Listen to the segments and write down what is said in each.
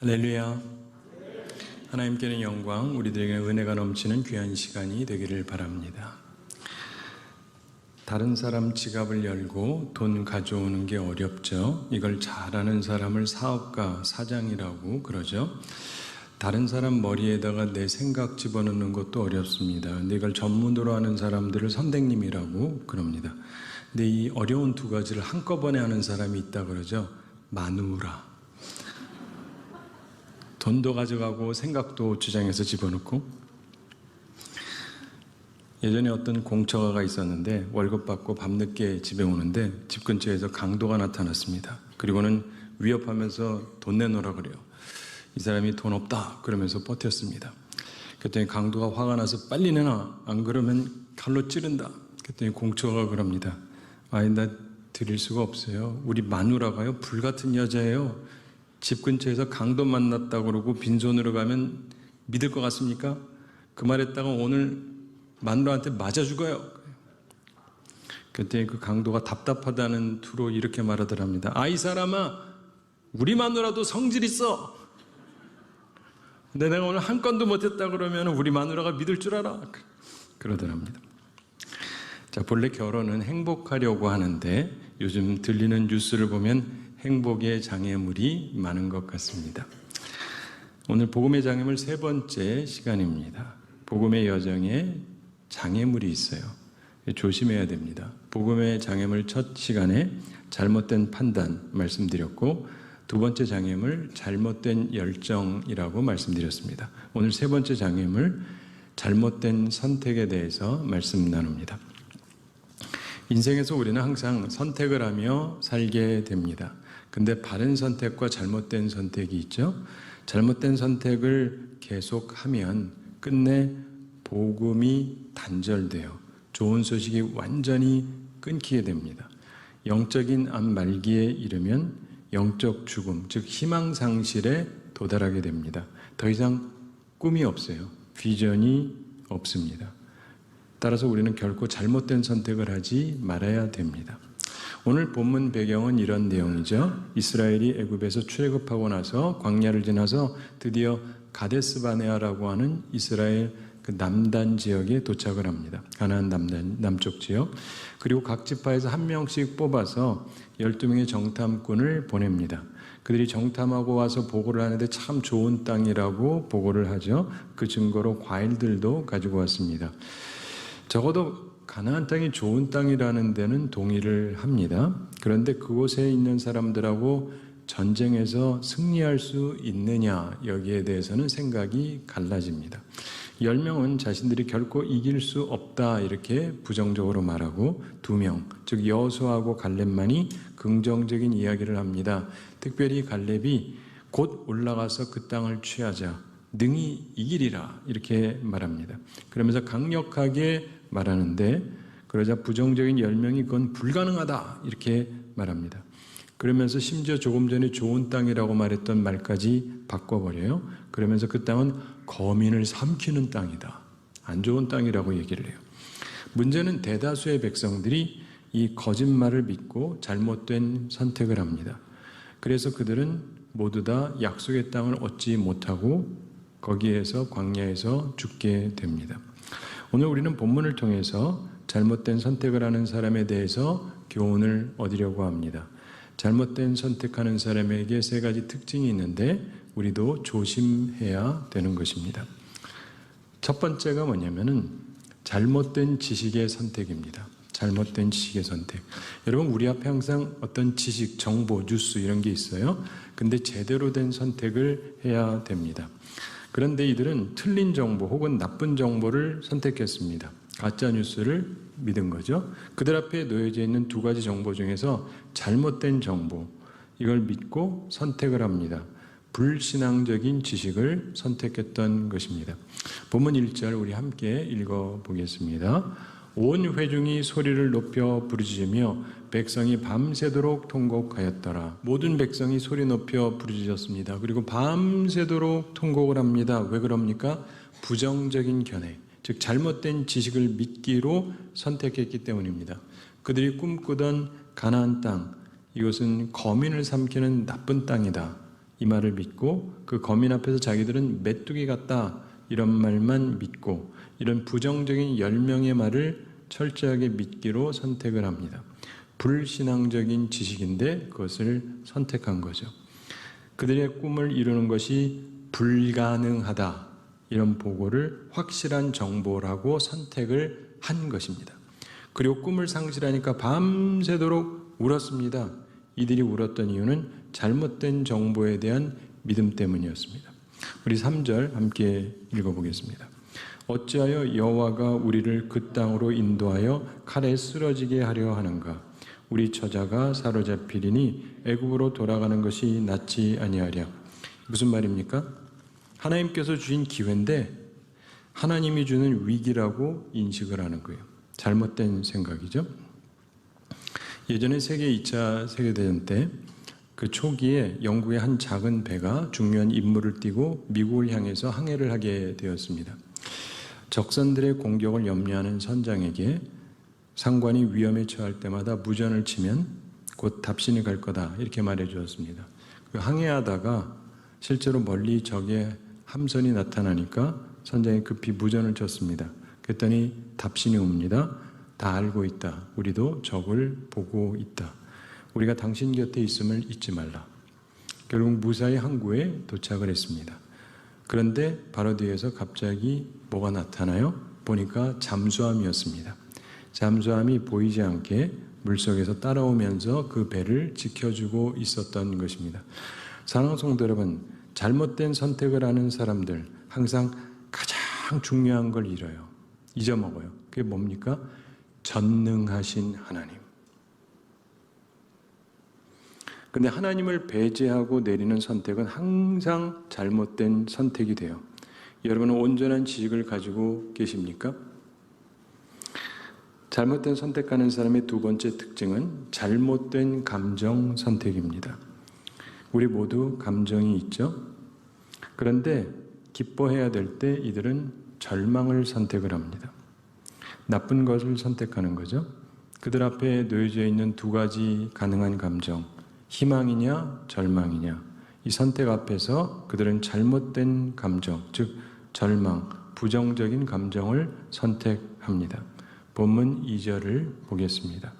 할렐루야. 하나님께는 영광, 우리들에게 은혜가 넘치는 귀한 시간이 되기를 바랍니다. 다른 사람 지갑을 열고 돈 가져오는 게 어렵죠. 이걸 잘하는 사람을 사업가, 사장이라고 그러죠. 다른 사람 머리에다가 내 생각 집어넣는 것도 어렵습니다. 근데 이걸 전문으로 하는 사람들을 선생님이라고 그럽니다. 근데 이 어려운 두 가지를 한꺼번에 하는 사람이 있다 그러죠. 마누라. 돈도 가져가고 생각도 주장해서 집어넣고 예전에 어떤 공처가가 있었는데 월급 받고 밤늦게 집에 오는데 집 근처에서 강도가 나타났습니다. 그리고는 위협하면서 돈 내놓으라 그래요. 이 사람이 돈 없다 그러면서 버텼습니다. 그랬더니 강도가 화가 나서 빨리 내놔 안 그러면 칼로 찌른다. 그랬더니 공처가 그럽니다. 아니 나 드릴 수가 없어요. 우리 마누라가요 불 같은 여자예요. 집 근처에서 강도 만났다 그러고 빈손으로 가면 믿을 것 같습니까? 그 말했다가 오늘 마누라한테 맞아 죽어요. 그때 그 강도가 답답하다는 투로 이렇게 말하더랍니다. 아, 이 사람아, 우리 마누라도 성질 있어. 근데 내가 오늘 한 건도 못했다 그러면 우리 마누라가 믿을 줄 알아. 그러더랍니다. 자, 본래 결혼은 행복하려고 하는데 요즘 들리는 뉴스를 보면 행복의 장애물이 많은 것 같습니다. 오늘 복음의 장애물 세 번째 시간입니다. 복음의 여정에 장애물이 있어요. 조심해야 됩니다. 복음의 장애물 첫 시간에 잘못된 판단 말씀드렸고 두 번째 장애물 잘못된 열정이라고 말씀드렸습니다. 오늘 세 번째 장애물 잘못된 선택에 대해서 말씀 나눕니다. 인생에서 우리는 항상 선택을 하며 살게 됩니다. 근데 바른 선택과 잘못된 선택이 있죠. 잘못된 선택을 계속하면 끝내 복음이 단절돼요. 좋은 소식이 완전히 끊기게 됩니다. 영적인 암 말기에 이르면 영적 죽음, 즉 희망 상실에 도달하게 됩니다. 더 이상 꿈이 없어요. 비전이 없습니다. 따라서 우리는 결코 잘못된 선택을 하지 말아야 됩니다. 오늘 본문 배경은 이런 내용이죠. 이스라엘이 애굽에서 출애굽하고 나서 광야를 지나서 드디어 가데스 바네아라고 하는 이스라엘 그 남단 지역에 도착을 합니다. 가나안 남단 남쪽 지역. 그리고 각 지파에서 한 명씩 뽑아서 12명의 정탐꾼을 보냅니다. 그들이 정탐하고 와서 보고를 하는데 참 좋은 땅이라고 보고를 하죠. 그 증거로 과일들도 가지고 왔습니다. 적어도 가나안 땅이 좋은 땅이라는 데는 동의를 합니다. 그런데 그곳에 있는 사람들하고 전쟁에서 승리할 수 있느냐 여기에 대해서는 생각이 갈라집니다. 10명은 자신들이 결코 이길 수 없다 이렇게 부정적으로 말하고 2명, 즉 여호수아하고 갈렙만이 긍정적인 이야기를 합니다. 특별히 갈렙이 곧 올라가서 그 땅을 취하자 능히 이기리라 이렇게 말합니다. 그러면서 강력하게 말하는데 그러자 부정적인 10명이 그건 불가능하다 이렇게 말합니다. 그러면서 심지어 조금 전에 좋은 땅이라고 말했던 말까지 바꿔버려요. 그러면서 그 땅은 거민을 삼키는 땅이다. 안 좋은 땅이라고 얘기를 해요. 문제는 대다수의 백성들이 이 거짓말을 믿고 잘못된 선택을 합니다. 그래서 그들은 모두 다 약속의 땅을 얻지 못하고 거기에서 광야에서 죽게 됩니다. 오늘 우리는 본문을 통해서 잘못된 선택을 하는 사람에 대해서 교훈을 얻으려고 합니다. 잘못된 선택하는 사람에게 세 가지 특징이 있는데 우리도 조심해야 되는 것입니다. 첫 번째가 뭐냐면은 잘못된 지식의 선택입니다. 잘못된 지식의 선택. 여러분, 우리 앞에 항상 어떤 지식, 정보, 뉴스 이런 게 있어요. 근데 제대로 된 선택을 해야 됩니다. 그런데 이들은 틀린 정보 혹은 나쁜 정보를 선택했습니다. 가짜 뉴스를 믿은 거죠. 그들 앞에 놓여져 있는 두 가지 정보 중에서 잘못된 정보, 이걸 믿고 선택을 합니다. 불신앙적인 지식을 선택했던 것입니다. 본문 1절 우리 함께 읽어 보겠습니다. 온 회중이 소리를 높여 부르짖으며 백성이 밤새도록 통곡하였더라. 모든 백성이 소리 높여 부르짖었습니다. 그리고 밤새도록 통곡을 합니다. 왜 그럽니까? 부정적인 견해, 즉 잘못된 지식을 믿기로 선택했기 때문입니다. 그들이 꿈꾸던 가나안 땅, 이것은 거민을 삼키는 나쁜 땅이다. 이 말을 믿고 그 거민 앞에서 자기들은 메뚜기 같다 이런 말만 믿고 이런 부정적인 10명의 말을 철저하게 믿기로 선택을 합니다. 불신앙적인 지식인데 그것을 선택한 거죠. 그들의 꿈을 이루는 것이 불가능하다. 이런 보고를 확실한 정보라고 선택을 한 것입니다. 그리고 꿈을 상실하니까 밤새도록 울었습니다. 이들이 울었던 이유는 잘못된 정보에 대한 믿음 때문이었습니다. 우리 3절 함께 읽어보겠습니다. 어찌하여 여호와가 우리를 그 땅으로 인도하여 칼에 쓰러지게 하려 하는가? 우리 처자가 사로잡히리니 애굽으로 돌아가는 것이 낫지 아니하랴. 무슨 말입니까? 하나님께서 주신 기회인데 하나님이 주는 위기라고 인식을 하는 거예요. 잘못된 생각이죠. 예전에 세계 2차 세계대전 때 그 초기에 영국의 한 작은 배가 중요한 임무를 띠고 미국을 향해서 항해를 하게 되었습니다. 적선들의 공격을 염려하는 선장에게 상관이 위험에 처할 때마다 무전을 치면 곧 답신이 갈 거다 이렇게 말해 주었습니다. 그 항해하다가 실제로 멀리 적의 함선이 나타나니까 선장이 급히 무전을 쳤습니다. 그랬더니 답신이 옵니다. 다 알고 있다. 우리도 적을 보고 있다. 우리가 당신 곁에 있음을 잊지 말라. 결국 무사히 항구에 도착을 했습니다. 그런데 바로 뒤에서 갑자기 뭐가 나타나요? 보니까 잠수함이었습니다. 잠수함이 보이지 않게 물속에서 따라오면서 그 배를 지켜주고 있었던 것입니다. 사랑하는 성도 여러분, 잘못된 선택을 하는 사람들 항상 가장 중요한 걸 잃어요. 잊어먹어요. 그게 뭡니까? 전능하신 하나님. 근데 하나님을 배제하고 내리는 선택은 항상 잘못된 선택이 돼요. 여러분은 온전한 지식을 가지고 계십니까? 잘못된 선택하는 사람의 두 번째 특징은 잘못된 감정 선택입니다. 우리 모두 감정이 있죠? 그런데 기뻐해야 될 때 이들은 절망을 선택을 합니다. 나쁜 것을 선택하는 거죠. 그들 앞에 놓여져 있는 두 가지 가능한 감정, 희망이냐, 절망이냐. 이 선택 앞에서 그들은 잘못된 감정, 즉, 절망, 부정적인 감정을 선택합니다. 본문 2절을 보겠습니다.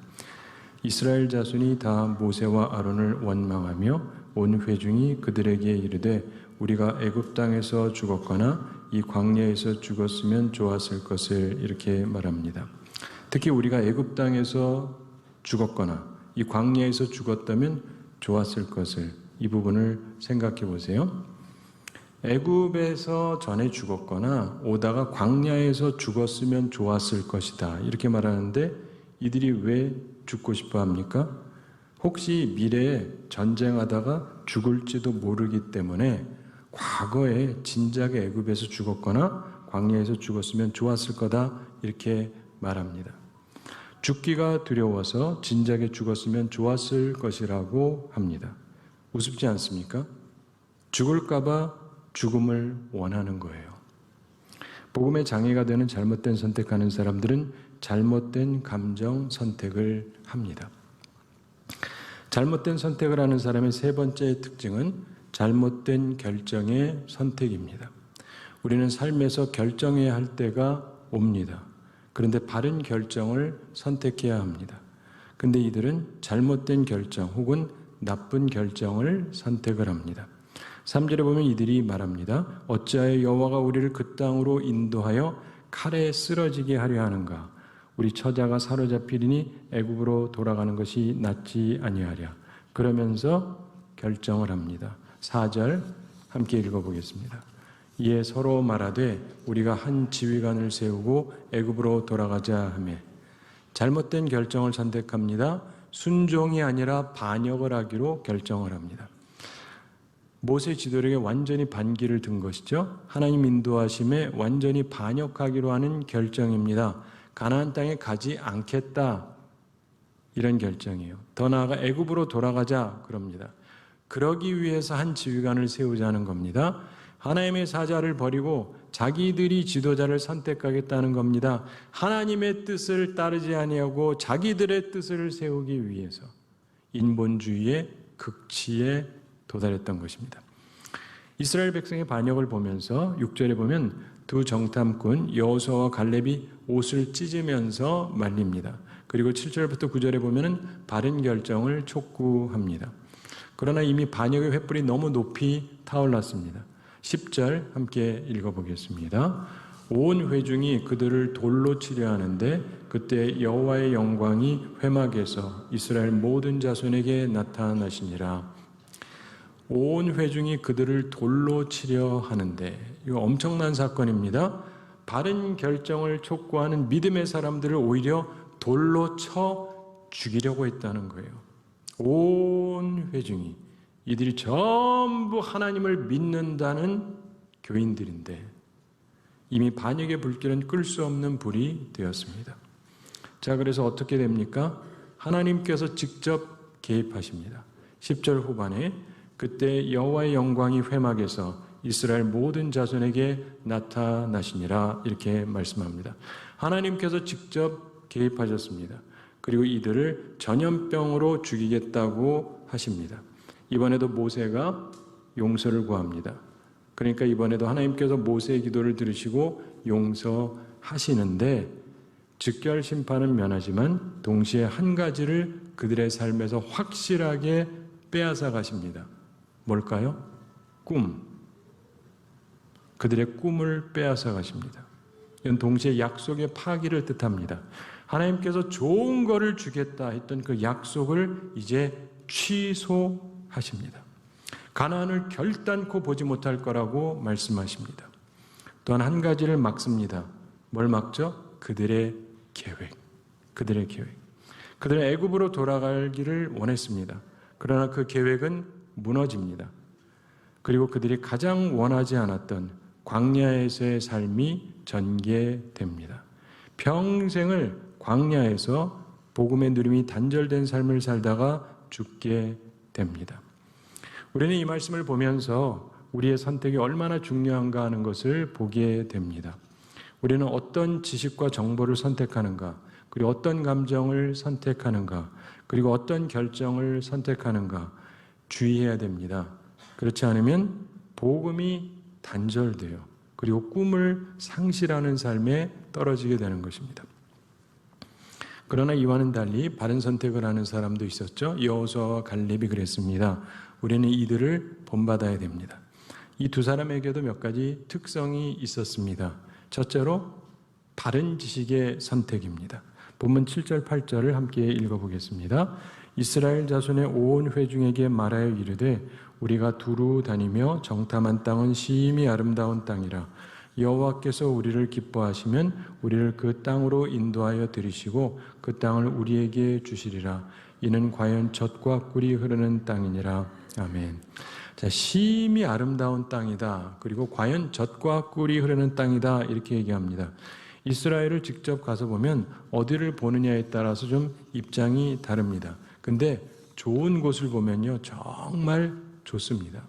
이스라엘 자손이 다 모세와 아론을 원망하며 온 회중이 그들에게 이르되 우리가 애굽 땅에서 죽었거나 이 광야에서 죽었으면 좋았을 것을 이렇게 말합니다. 특히 우리가 애굽 땅에서 죽었거나 이 광야에서 죽었다면 좋았을 것을 이 부분을 생각해 보세요. 애굽에서 전에 죽었거나 오다가 광야에서 죽었으면 좋았을 것이다. 이렇게 말하는데 이들이 왜 죽고 싶어 합니까? 혹시 미래에 전쟁하다가 죽을지도 모르기 때문에 과거에 진작에 애굽에서 죽었거나 광야에서 죽었으면 좋았을 거다 이렇게 말합니다. 죽기가 두려워서 진작에 죽었으면 좋았을 것이라고 합니다. 우습지 않습니까? 죽을까봐 죽음을 원하는 거예요. 복음의 장애가 되는 잘못된 선택하는 사람들은 잘못된 감정 선택을 합니다. 잘못된 선택을 하는 사람의 세 번째 특징은 잘못된 결정의 선택입니다. 우리는 삶에서 결정해야 할 때가 옵니다. 그런데 바른 결정을 선택해야 합니다. 근데 이들은 잘못된 결정 혹은 나쁜 결정을 선택을 합니다. 3절에 보면 이들이 말합니다. 어찌하여 여호와가 우리를 그 땅으로 인도하여 칼에 쓰러지게 하려 하는가? 우리 처자가 사로잡히리니 애굽으로 돌아가는 것이 낫지 아니하랴. 그러면서 결정을 합니다. 4절 함께 읽어보겠습니다. 이에 서로 말하되 우리가 한 지휘관을 세우고 애굽으로 돌아가자 하매 잘못된 결정을 선택합니다. 순종이 아니라 반역을 하기로 결정을 합니다. 모세 지도력에 완전히 반기를 든 것이죠. 하나님 인도하심에 완전히 반역하기로 하는 결정입니다. 가나안 땅에 가지 않겠다. 이런 결정이에요. 더 나아가 애굽으로 돌아가자 그럽니다. 그러기 위해서 한 지휘관을 세우자는 겁니다. 하나님의 사자를 버리고 자기들이 지도자를 선택하겠다는 겁니다. 하나님의 뜻을 따르지 아니하고 자기들의 뜻을 세우기 위해서 인본주의의 극치에 도달했던 것입니다. 이스라엘 백성의 반역을 보면서 6절에 보면 두 정탐꾼 여호수아와 갈렙이 옷을 찢으면서 말립니다. 그리고 7절부터 9절에 보면은 바른 결정을 촉구합니다. 그러나 이미 반역의 횃불이 너무 높이 타올랐습니다. 10절 함께 읽어보겠습니다. 온 회중이 그들을 돌로 치려 하는데 그때 여호와의 영광이 회막에서 이스라엘 모든 자손에게 나타나시니라. 온 회중이 그들을 돌로 치려 하는데 이거 엄청난 사건입니다. 바른 결정을 촉구하는 믿음의 사람들을 오히려 돌로 쳐 죽이려고 했다는 거예요. 온 회중이 이들이 전부 하나님을 믿는다는 교인들인데 이미 반역의 불길은 끌 수 없는 불이 되었습니다. 자, 그래서 어떻게 됩니까? 하나님께서 직접 개입하십니다. 10절 후반에 그때 여호와의 영광이 회막에서 이스라엘 모든 자손에게 나타나시니라 이렇게 말씀합니다. 하나님께서 직접 개입하셨습니다. 그리고 이들을 전염병으로 죽이겠다고 하십니다. 이번에도 모세가 용서를 구합니다. 그러니까 이번에도 하나님께서 모세의 기도를 들으시고 용서하시는데 즉결 심판은 면하지만 동시에 한 가지를 그들의 삶에서 확실하게 빼앗아 가십니다. 뭘까요? 꿈. 그들의 꿈을 빼앗아 가십니다. 이건 동시에 약속의 파기를 뜻합니다. 하나님께서 좋은 거를 주겠다 했던 그 약속을 이제 취소 하십니다. 가나안을 결단코 보지 못할 거라고 말씀하십니다. 또한 한 가지를 막습니다. 뭘 막죠? 그들의 계획. 그들의 계획. 그들은 애굽으로 돌아가기를 원했습니다. 그러나 그 계획은 무너집니다. 그리고 그들이 가장 원하지 않았던 광야에서의 삶이 전개됩니다. 평생을 광야에서 복음의 누림이 단절된 삶을 살다가 죽게 됩니다. 우리는 이 말씀을 보면서 우리의 선택이 얼마나 중요한가 하는 것을 보게 됩니다. 우리는 어떤 지식과 정보를 선택하는가, 그리고 어떤 감정을 선택하는가, 그리고 어떤 결정을 선택하는가 주의해야 됩니다. 그렇지 않으면 복음이 단절돼요. 그리고 꿈을 상실하는 삶에 떨어지게 되는 것입니다. 그러나 이와는 달리 바른 선택을 하는 사람도 있었죠. 여호수아와 갈렙이 그랬습니다. 우리는 이들을 본받아야 됩니다. 이 두 사람에게도 몇 가지 특성이 있었습니다. 첫째로 바른 지식의 선택입니다. 본문 7절 8절을 함께 읽어보겠습니다. 이스라엘 자손의 온 회중에게 말하여 이르되 우리가 두루 다니며 정탐한 땅은 심히 아름다운 땅이라 여호와께서 우리를 기뻐하시면 우리를 그 땅으로 인도하여 들이시고 그 땅을 우리에게 주시리라 이는 과연 젖과 꿀이 흐르는 땅이니라 아멘. 자, 심히 아름다운 땅이다. 그리고 과연 젖과 꿀이 흐르는 땅이다. 이렇게 얘기합니다. 이스라엘을 직접 가서 보면 어디를 보느냐에 따라서 좀 입장이 다릅니다. 근데 좋은 곳을 보면요. 정말 좋습니다.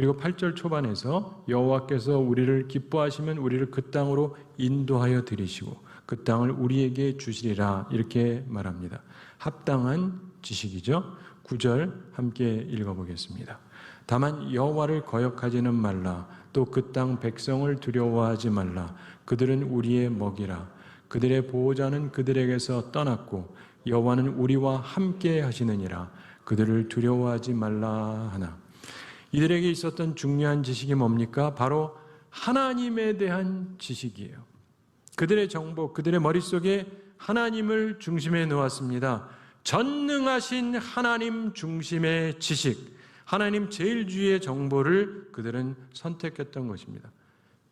그리고 8절 초반에서 여호와께서 우리를 기뻐하시면 우리를 그 땅으로 인도하여 들이시고 그 땅을 우리에게 주시리라 이렇게 말합니다. 합당한 지식이죠. 9절 함께 읽어보겠습니다. 다만 여호와를 거역하지는 말라. 또 그 땅 백성을 두려워하지 말라. 그들은 우리의 먹이라. 그들의 보호자는 그들에게서 떠났고 여호와는 우리와 함께 하시느니라. 그들을 두려워하지 말라 하나. 이들에게 있었던 중요한 지식이 뭡니까? 바로 하나님에 대한 지식이에요. 그들의 정보, 그들의 머릿속에 하나님을 중심에 놓았습니다. 전능하신 하나님 중심의 지식, 하나님 제일주의의 정보를 그들은 선택했던 것입니다.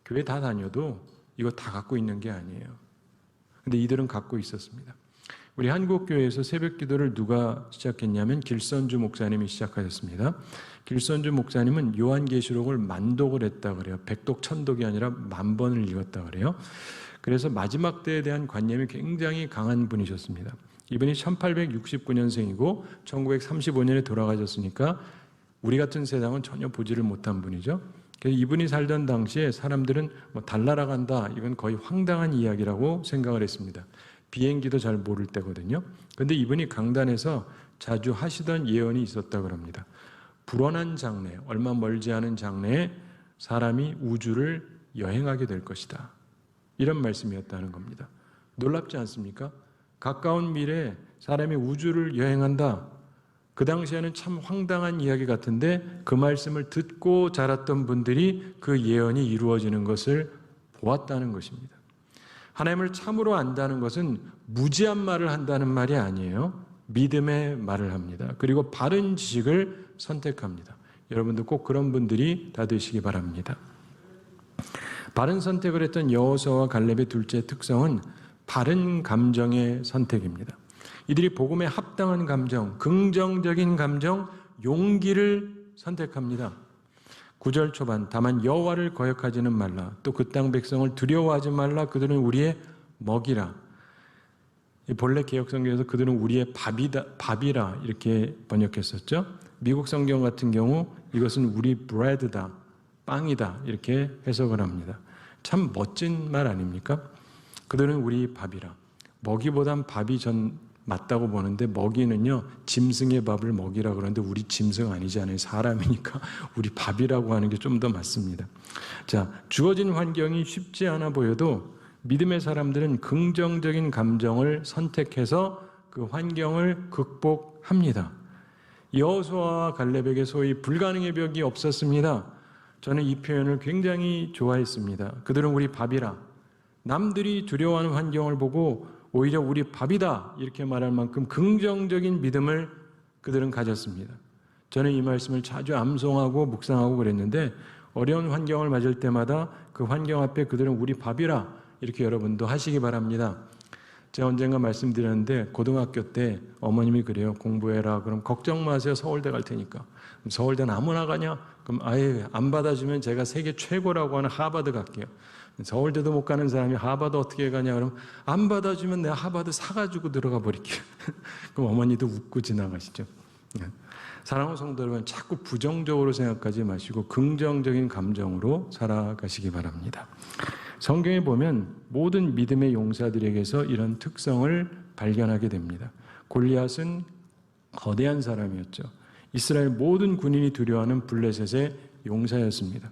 교회 다 다녀도 이거 다 갖고 있는 게 아니에요. 근데 이들은 갖고 있었습니다. 우리 한국교회에서 새벽 기도를 누가 시작했냐면 길선주 목사님이 시작하셨습니다. 길선주 목사님은 요한계시록을 만독을 했다 그래요. 백독 천독이 아니라 만 번을 읽었다 그래요. 그래서 마지막 때에 대한 관념이 굉장히 강한 분이셨습니다. 이분이 1869년생이고 1935년에 돌아가셨으니까 우리 같은 세상은 전혀 보지를 못한 분이죠. 그래서 이분이 살던 당시에 사람들은 뭐 달나라 간다 이건 거의 황당한 이야기라고 생각을 했습니다. 비행기도 잘 모를 때거든요. 근데 이분이 강단에서 자주 하시던 예언이 있었다 그럽니다. 불어난 장래, 얼마 멀지 않은 장래에 사람이 우주를 여행하게 될 것이다. 이런 말씀이었다는 겁니다. 놀랍지 않습니까? 가까운 미래에 사람이 우주를 여행한다. 그 당시에는 참 황당한 이야기 같은데 그 말씀을 듣고 자랐던 분들이 그 예언이 이루어지는 것을 보았다는 것입니다. 하나님을 참으로 안다는 것은 무지한 말을 한다는 말이 아니에요. 믿음의 말을 합니다. 그리고 바른 지식을 선택합니다. 여러분도 꼭 그런 분들이 다 되시기 바랍니다. 바른 선택을 했던 여호수아와 갈렙의 둘째 특성은 바른 감정의 선택입니다. 이들이 복음에 합당한 감정, 긍정적인 감정, 용기를 선택합니다. 9절 초반 다만 여호와를 거역하지는 말라 또 그 땅 백성을 두려워하지 말라 그들은 우리의 먹이라 이 본래 개혁 성경에서 그들은 우리의 밥이다 밥이라 이렇게 번역했었죠. 미국 성경 같은 경우 이것은 우리 브레드다 빵이다 이렇게 해석을 합니다. 참 멋진 말 아닙니까? 그들은 우리 밥이라 먹이보단 밥이 전 맞다고 보는데 먹이는요 짐승의 밥을 먹이라 그러는데 우리 짐승 아니잖아요 사람이니까 우리 밥이라고 하는 게 좀 더 맞습니다. 자 주어진 환경이 쉽지 않아 보여도 믿음의 사람들은 긍정적인 감정을 선택해서 그 환경을 극복합니다. 여호수아와 갈렙에게 소위 불가능의 벽이 없었습니다. 저는 이 표현을 굉장히 좋아했습니다. 그들은 우리 밥이라 남들이 두려워하는 환경을 보고 오히려 우리 밥이다 이렇게 말할 만큼 긍정적인 믿음을 그들은 가졌습니다. 저는 이 말씀을 자주 암송하고 묵상하고 그랬는데 어려운 환경을 맞을 때마다 그 환경 앞에 그들은 우리 밥이라 이렇게 여러분도 하시기 바랍니다. 제가 언젠가 말씀드렸는데 고등학교 때 어머님이 그래요. 공부해라. 그럼 걱정 마세요. 서울대 갈 테니까. 서울대는 아무나 가냐? 그럼 아예 안 받아주면 제가 세계 최고라고 하는 하버드 갈게요. 서울대도 못 가는 사람이 하버드 어떻게 가냐? 그럼 안 받아주면 내가 하버드 사가지고 들어가 버릴게요. 그럼 어머니도 웃고 지나가시죠. 네. 사랑하는 성도 여러분, 자꾸 부정적으로 생각하지 마시고 긍정적인 감정으로 살아가시기 바랍니다. 성경에 보면 모든 믿음의 용사들에게서 이런 특성을 발견하게 됩니다. 골리앗은 거대한 사람이었죠. 이스라엘 모든 군인이 두려워하는 블레셋의 용사였습니다.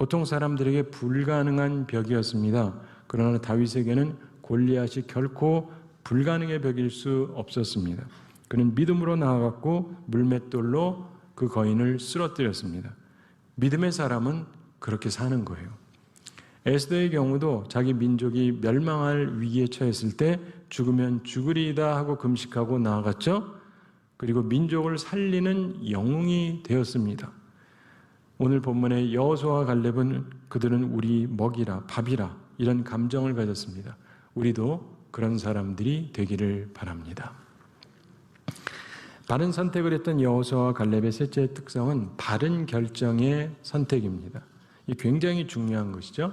보통 사람들에게 불가능한 벽이었습니다. 그러나 다윗에게는 골리앗이 결코 불가능의 벽일 수 없었습니다. 그는 믿음으로 나아갔고 물맷돌로 그 거인을 쓰러뜨렸습니다. 믿음의 사람은 그렇게 사는 거예요. 에스더의 경우도 자기 민족이 멸망할 위기에 처했을 때 죽으면 죽으리이다 하고 금식하고 나아갔죠. 그리고 민족을 살리는 영웅이 되었습니다. 오늘 본문의 여호수아와 갈렙은 그들은 우리 먹이라 밥이라 이런 감정을 가졌습니다. 우리도 그런 사람들이 되기를 바랍니다. 바른 선택을 했던 여호수아와 갈렙의 셋째 특성은 바른 결정의 선택입니다. 이 굉장히 중요한 것이죠.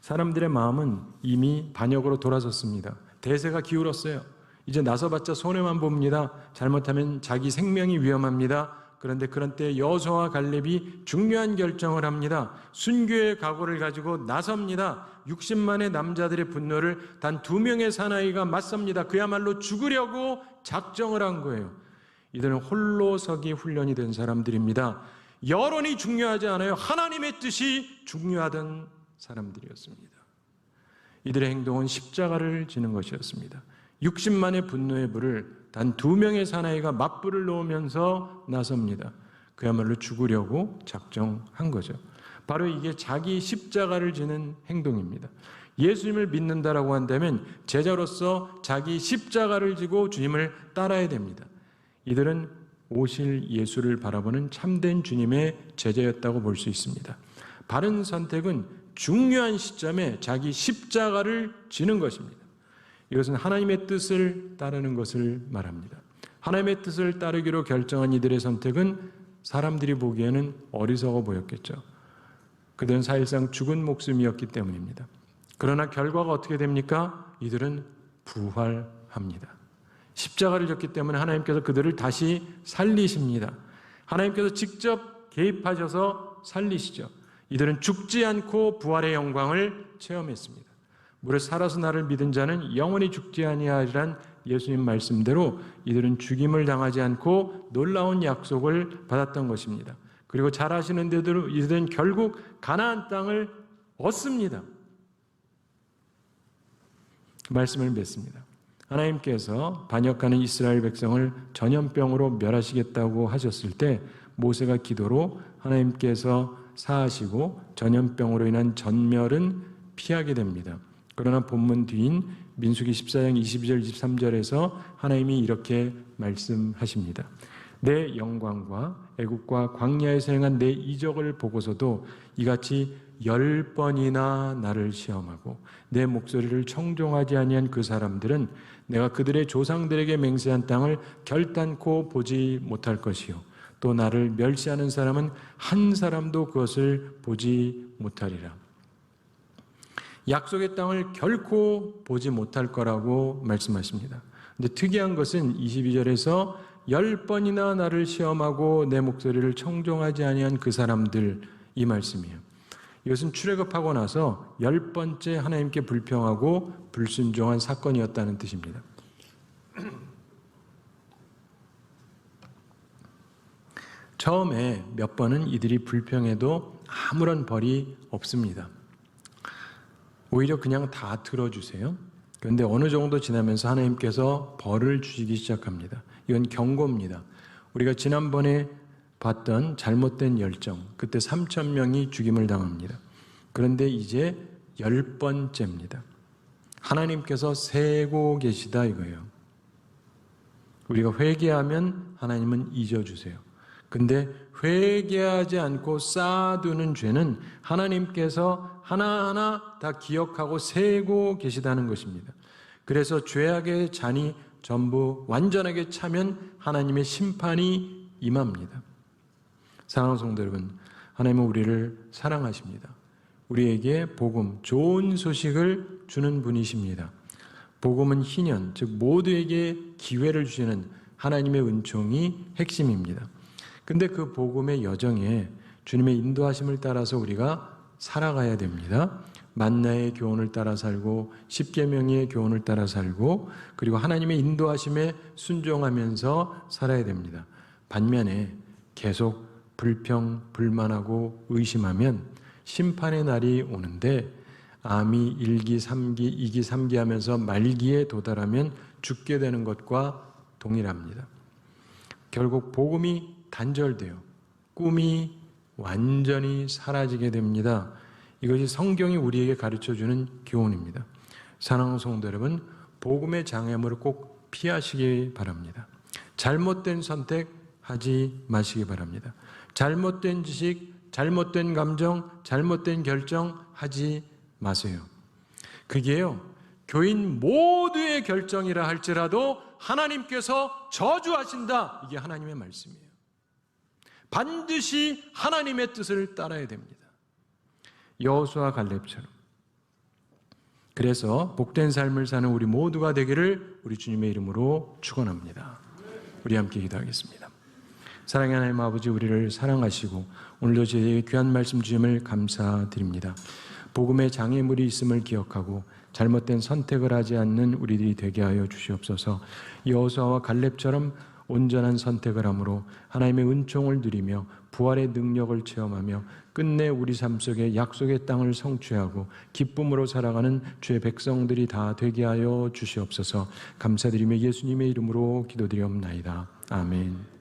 사람들의 마음은 이미 반역으로 돌아섰습니다. 대세가 기울었어요. 이제 나서봤자 손해만 봅니다. 잘못하면 자기 생명이 위험합니다. 그런데 그런 때 여호수아와 갈렙이 중요한 결정을 합니다. 순교의 각오를 가지고 나섭니다. 60만의 남자들의 분노를 단 두 명의 사나이가 맞섭니다. 그야말로 죽으려고 작정을 한 거예요. 이들은 홀로 서기 훈련이 된 사람들입니다. 여론이 중요하지 않아요. 하나님의 뜻이 중요하던 사람들이었습니다. 이들의 행동은 십자가를 지는 것이었습니다. 60만의 분노의 불을 단 두 명의 사나이가 맞불을 놓으면서 나섭니다. 그야말로 죽으려고 작정한 거죠. 바로 이게 자기 십자가를 지는 행동입니다. 예수님을 믿는다라고 한다면 제자로서 자기 십자가를 지고 주님을 따라야 됩니다. 이들은 오실 예수를 바라보는 참된 주님의 제자였다고 볼 수 있습니다. 바른 선택은 중요한 시점에 자기 십자가를 지는 것입니다. 이것은 하나님의 뜻을 따르는 것을 말합니다. 하나님의 뜻을 따르기로 결정한 이들의 선택은 사람들이 보기에는 어리석어 보였겠죠. 그들은 사실상 죽은 목숨이었기 때문입니다. 그러나 결과가 어떻게 됩니까? 이들은 부활합니다. 십자가를 졌기 때문에 하나님께서 그들을 다시 살리십니다. 하나님께서 직접 개입하셔서 살리시죠. 이들은 죽지 않고 부활의 영광을 체험했습니다. 무릇 살아서 나를 믿은 자는 영원히 죽지 아니하리란 예수님 말씀대로 이들은 죽임을 당하지 않고 놀라운 약속을 받았던 것입니다. 그리고 잘 아시는 대로 이들은 결국 가나안 땅을 얻습니다. 그 말씀을 맺습니다. 하나님께서 반역하는 이스라엘 백성을 전염병으로 멸하시겠다고 하셨을 때 모세가 기도로 하나님께서 사하시고 전염병으로 인한 전멸은 피하게 됩니다. 그러나 본문 뒤인 민수기 14장 22절 23절에서 하나님이 이렇게 말씀하십니다. 내 영광과 애국과 광야에서 행한 내 이적을 보고서도 이같이 열 번이나 나를 시험하고 내 목소리를 청종하지 아니한 그 사람들은 내가 그들의 조상들에게 맹세한 땅을 결단코 보지 못할 것이요 또 나를 멸시하는 사람은 한 사람도 그것을 보지 못하리라. 약속의 땅을 결코 보지 못할 거라고 말씀하십니다. 근데 특이한 것은 22절에서 열 번이나 나를 시험하고 내 목소리를 청종하지 아니한 그 사람들 이 말씀이에요. 이것은 출애굽하고 나서 열 번째 하나님께 불평하고 불순종한 사건이었다는 뜻입니다. 처음에 몇 번은 이들이 불평해도 아무런 벌이 없습니다. 오히려 그냥 다 들어주세요. 그런데 어느 정도 지나면서 하나님께서 벌을 주시기 시작합니다. 이건 경고입니다. 우리가 지난번에 봤던 잘못된 열정, 그때 3천 명이 죽임을 당합니다. 그런데 이제 열 번째입니다. 하나님께서 세고 계시다 이거예요. 우리가 회개하면 하나님은 잊어주세요. 근데 회개하지 않고 쌓아두는 죄는 하나님께서 하나하나 다 기억하고 세고 계시다는 것입니다. 그래서 죄악의 잔이 전부 완전하게 차면 하나님의 심판이 임합니다. 사랑하는 성도 여러분, 하나님은 우리를 사랑하십니다. 우리에게 복음, 좋은 소식을 주는 분이십니다. 복음은 희년, 즉 모두에게 기회를 주시는 하나님의 은총이 핵심입니다. 근데 그 복음의 여정에 주님의 인도하심을 따라서 우리가 살아가야 됩니다. 만나의 교훈을 따라 살고 십계명의 교훈을 따라 살고 그리고 하나님의 인도하심에 순종하면서 살아야 됩니다. 반면에 계속 불평, 불만하고 의심하면 심판의 날이 오는데 암이 1기, 3기, 2기, 3기 하면서 말기에 도달하면 죽게 되는 것과 동일합니다. 결국 복음이 단절돼요. 꿈이 완전히 사라지게 됩니다. 이것이 성경이 우리에게 가르쳐 주는 교훈입니다. 사랑하는 성도 여러분, 복음의 장애물을 꼭 피하시기 바랍니다. 잘못된 선택 하지 마시기 바랍니다. 잘못된 지식, 잘못된 감정, 잘못된 결정 하지 마세요. 그게요, 교인 모두의 결정이라 할지라도 하나님께서 저주하신다. 이게 하나님의 말씀이에요. 반드시 하나님의 뜻을 따라야 됩니다. 여호수아 갈렙처럼. 그래서 복된 삶을 사는 우리 모두가 되기를 우리 주님의 이름으로 축원합니다. 우리 함께 기도하겠습니다. 사랑의 하나님 아버지 우리를 사랑하시고 오늘도 저희에게 귀한 말씀 주심을 감사드립니다. 복음의 장애물이 있음을 기억하고 잘못된 선택을 하지 않는 우리들이 되게 하여 주시옵소서. 여호수아와 갈렙처럼 온전한 선택을 함으로 하나님의 은총을 누리며 부활의 능력을 체험하며 끝내 우리 삶 속에 약속의 땅을 성취하고 기쁨으로 살아가는 주의 백성들이 다 되게 하여 주시옵소서. 감사드리며 예수님의 이름으로 기도드리옵나이다. 아멘.